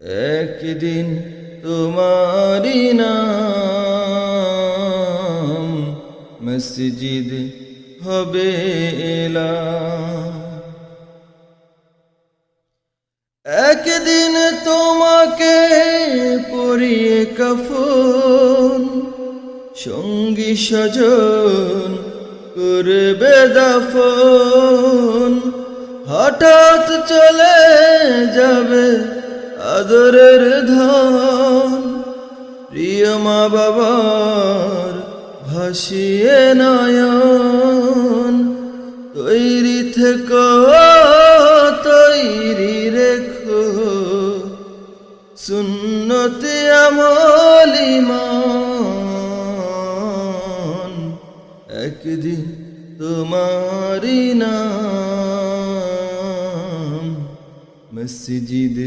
একদিন তোমারি নাম মসজিদ হবে এলা। একদিন তোমাকে পরিয়ে কফন, সঙ্গী সজন করবে দাফন। হঠাৎ চলে যাবে আদরের ধন, প্রিয় মা বাবার ভাসিয়ে নয়ন। তৈরি থেকো, তৈরি রেখো। সুন্নতি আমলিমান একদিন তোমারি নাম। মসজিদ